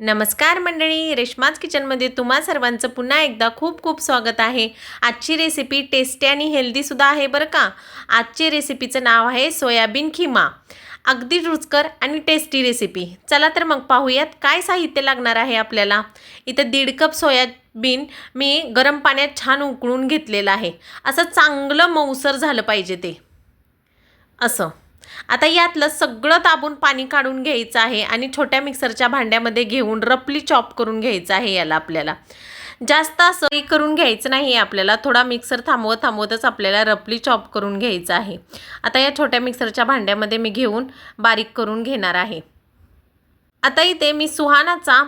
नमस्कार मंडळी रेश्माज किचनमध्ये तुम्हा सर्वांचं पुन्हा एकदा खूप खूप स्वागत आहे. आजची रेसिपी टेस्टी आणि हेल्दीसुद्धा आहे बरं का? आजची रेसिपीचं नाव आहे सोयाबीन खिमा. अगदी रुचकर आणि टेस्टी रेसिपी चला तर मग पाहूयात काय साहित्य लागणार आहे आपल्याला. इथं दीड कप सोयाबीन मी गरम पाण्यात छान उकळून घेतलेलं आहे. असं चांगलं मऊसर झालं पाहिजे ते. असं. आता यातलं सगळं ताबून पाणी काढून घ्यायचं आहे आणि छोट्या मिक्सरच्या भांड्यामध्ये घेऊन रपली चॉप करून घ्यायचं आहे याला आपल्याला. जास्त असं करून घ्यायचं नाही आपल्याला. थोडा मिक्सर थांबवत थांबवतच आपल्याला रपली चॉप करून घ्यायचं आहे. आता या छोट्या मिक्सरच्या भांड्यामध्ये मी घेऊन बारीक करून घेणार आहे. आता इथे मी सुहानाचा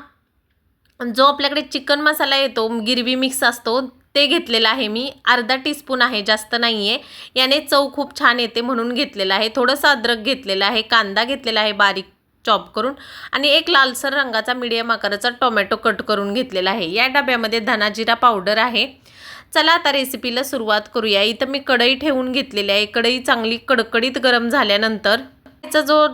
जो आपल्याकडे चिकन मसाला येतो गिरवी मिक्स असतो ते घेतलेलं आहे मी. अर्धा टीस्पून आहे जास्त नाही आहे याने चव खूप छान येते म्हणून घेतलेलं आहे. थोडंसं अद्रक घेतलेलं आहे कांदा घेतलेला आहे बारीक चॉप करून आणि एक लालसर रंगाचा मिडियम आकाराचा टोमॅटो कट करून घेतलेला आहे. या डब्यामध्ये धनाजिरा पावडर आहे. चला आता रेसिपीला सुरुवात करूया. इथं मी कढई ठेवून घेतलेली आहे. कढई चांगली कडकडीत गरम झाल्यानंतर त्याचा जो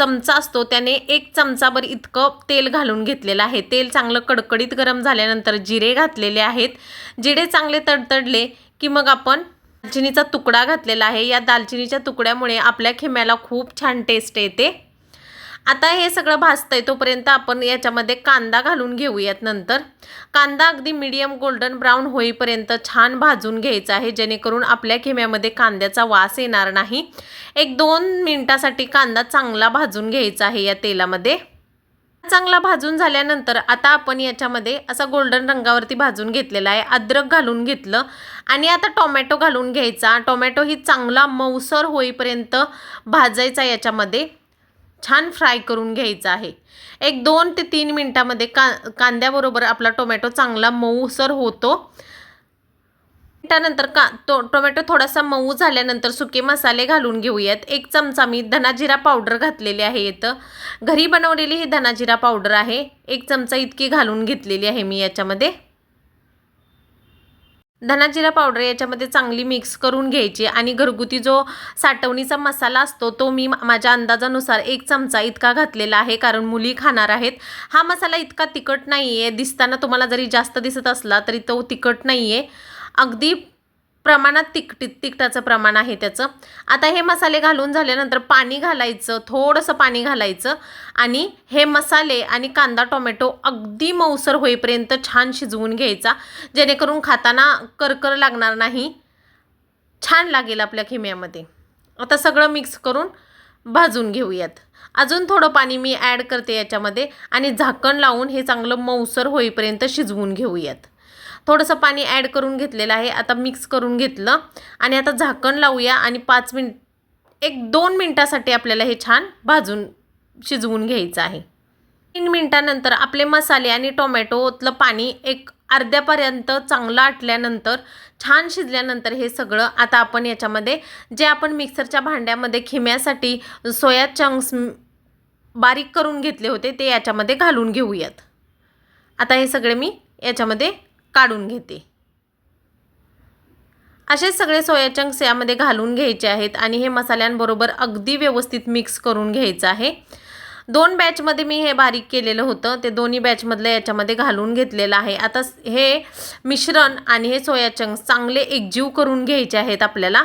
चमचा असतो त्याने एक चमचाभर इतकं तेल घालून घेतलेलं आहे. तेल चांगलं कडकडीत गरम झाल्यानंतर जिरे घातलेले आहेत. जिरे चांगले तडतडले की मग आपण दालचिनीचा तुकडा घातलेला आहे. या दालचिनीच्या तुकड्यामुळे आपल्या खिम्याला खूप छान टेस्ट येते. आता हे सगळं भाजतंय तोपर्यंत आपण याच्यामध्ये कांदा घालून घेऊयात नंतर. कांदा अगदी मीडियम गोल्डन ब्राऊन होईपर्यंत छान भाजून घ्यायचा आहे जेणेकरून आपल्या खिम्यामध्ये कांद्याचा वास येणार नाही. एक दोन मिनटासाठी कांदा चांगला भाजून घ्यायचा आहे या तेलामध्ये. चांगला भाजून झाल्यानंतर आता आपण याच्यामध्ये असा गोल्डन रंगावरती भाजून घेतलेला आहे अद्रक घालून घेतलं. आणि आता टोमॅटो घालून घ्यायचा. टोमॅटो ही चांगला मऊसर होईपर्यंत भाजायचा याच्यामध्ये. छान फ्राय करून घ्यायचा आहे. एक दोन ते तीन मिनटामध्ये का कांद्याबरोबर आपला टोमॅटो चांगला मऊसर होतो. त्यानंतर का तो टोमॅटो थोडासा मऊ झाल्यानंतर सुके मसाले घालून घेऊयात. एक चमचा मी धनाजिरा पावडर घातलेली आहे इथं. घरी बनवलेली ही धनाजिरा पावडर आहे. एक चमचा इतकी घालून घेतलेली आहे मी याच्यामध्ये. धनाजिरा पावडर याच्यामध्ये चांगली मिक्स करून घ्यायची आणि घरगुती जो साठवणीचा मसाला असतो तो मी माझ्या अंदाजानुसार एक चमचा इतका घातलेला आहे कारण मुली खाणार आहेत. हा मसाला इतका तिखट नाही आहे दिसताना तुम्हाला जरी जास्त दिसत असला तरी तो तिखट नाही आहे अगदी प्रमाणात तिखटी तिखटाचं प्रमाण आहे त्याचं. आता हे मसाले घालून झाल्यानंतर पाणी घालायचं थोडंसं पाणी घालायचं आणि हे मसाले आणि कांदा टोमॅटो अगदी मऊसर होईपर्यंत छान शिजवून घ्यायचा. जेणेकरून खाताना करकर लागणार नाही. छान लागेल आपल्या खिम्यामध्ये. आता सगळं मिक्स करून भाजून घेऊयात. अजून थोडं पाणी मी ॲड करते याच्यामध्ये आणि झाकण लावून हे चांगलं मऊसर होईपर्यंत शिजवून घेऊयात. थोडंसं पाणी ॲड करून घेतलेलं आहे. आता मिक्स करून घेतलं. आणि आता झाकण लावूया आणि पाच मिनिट एक दोन मिनटासाठी आपल्याला हे छान भाजून शिजवून घ्यायचं आहे. तीन मिनटानंतर आपले मसाले आणि टोमॅटोतलं पाणी एक अर्ध्यापर्यंत चांगलं आटल्यानंतर छान शिजल्यानंतर हे सगळं आता आपण याच्यामध्ये जे आपण मिक्सरच्या भांड्यामध्ये खिम्यासाठी सोया चंक्स बारीक करून घेतले होते ते याच्यामध्ये घालून घेऊयात. आता हे सगळे मी याच्यामध्ये काढून घेते. असे सगळे सोया चंक्स यामध्ये घालून घ्यायचे आहेत आणि हे मसाल्यांबरोबर अगदी व्यवस्थित मिक्स करून घ्यायचं आहे. दोन बॅचमध्ये मी हे बारीक केलेलं होतं. ते दोन्ही बॅचमधलं याच्यामध्ये घालून घेतलेलं आहे. आता हे मिश्रण आणि हे सोया चंक्स चांगले एकजीव करून घ्यायचे आहेत आपल्याला.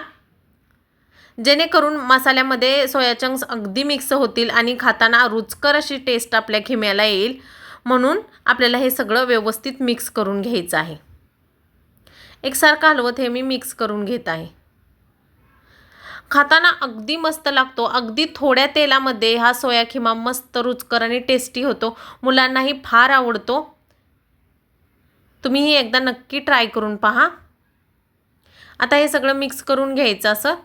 जेणेकरून मसाल्यामध्ये सोया चंक्स अगदी मिक्स होतील आणि खाताना रुचकर अशी टेस्ट आपल्या खिम्याला येईल. म्हणून आपल्याला हे सगळं व्यवस्थित मिक्स करून घ्यायचं आहे. एकसारखं हलवत हे मी मिक्स करून घेत आहे. खाताना अगदी मस्त लागतो. अगदी थोड्या तेलामध्ये हा सोया खिमा मस्त रुचकर आणि टेस्टी होतो. मुलांनाही फार आवडतो. तुम्हीही एकदा नक्की ट्राय करून पहा. आता हे सगळं मिक्स करून घ्यायचं असं.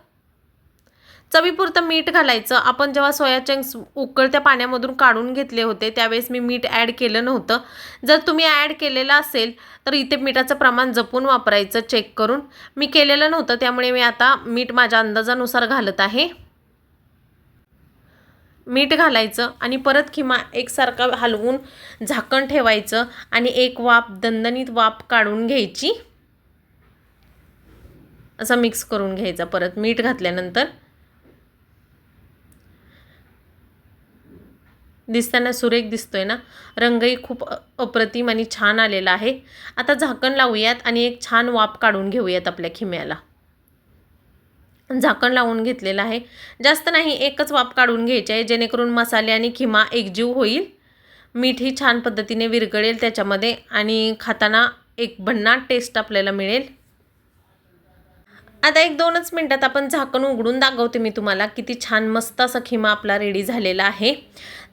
चवीपुरतं मीठ घालायचं. आपण जेव्हा सोया चंक्स उकळत्या पाण्यामधून काढून घेतले होते त्यावेळेस मी मीठ ॲड केलं नव्हतं. जर तुम्ही ॲड केलेलं असेल तर इथे मिठाचं प्रमाण जपून वापरायचं चेक करून. मी केलेलं नव्हतं त्यामुळे मी आता मीठ माझ्या अंदाजानुसार घालत आहे. मीठ घालायचं आणि परत किमा एकसारखा हलवून झाकण ठेवायचं आणि एक वाफ दणदणीत वाफ काढून घ्यायची. असं मिक्स करून घ्यायचं परत मीठ घातल्यानंतर. दिसताना सुरेख दिसतोय ना. रंगही खूप अप्रतिम आणि छान आलेला आहे. आता झाकण लावूयात आणि एक छान वाफ काढून घेऊयात आपल्या खिम्याला. झाकण लावून घेतलेलं आहे. जास्त नाही एकच वाफ काढून घ्यायची आहे जेणेकरून मसाले आणि खिमा एकजीव होईल. मीठ ही छान पद्धतीने विरगळेल त्याच्यामध्ये आणि खाताना एक भन्नाट टेस्ट आपल्याला मिळेल. आता एक दोनच मिनटात आपण झाकण उघडून दाखवते मी तुम्हाला. किती छान मस्त असा खिमा आपला रेडी झालेला आहे.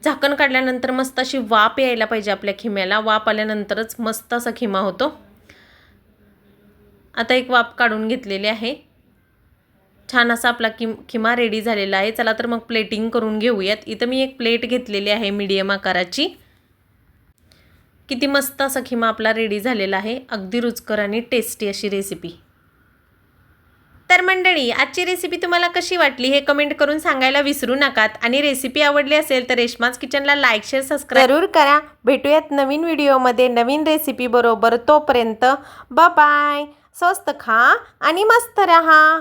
झाकण काढल्यानंतर मस्त अशी वाफ यायला पाहिजे आपल्या खिम्याला. वाफ आल्यानंतरच मस्त असा खिमा होतो. आता एक वाफ काढून घेतलेली आहे. छान असा आपला किम खिमा रेडी झालेला आहे. चला तर मग प्लेटिंग करून घेऊयात. इथं मी एक प्लेट घेतलेली आहे मीडियम आकाराची. किती मस्त असा खिमा आपला रेडी झालेला आहे. अगदी रुचकर आणि टेस्टी अशी रेसिपी तर मंडळी आजची रेसिपी तुम्हाला कशी वाटली हे कमेंट करून सांगायला विसरू नकात. आणि रेसिपी आवडली असेल तर रेशमाज किचनला लाईक शेअर सबस्क्राईब जरूर करा. भेटूयात नवीन व्हिडिओमध्ये नवीन रेसिपी बरोबर तोपर्यंत बाय स्वस्त खा आणि मस्त रहा.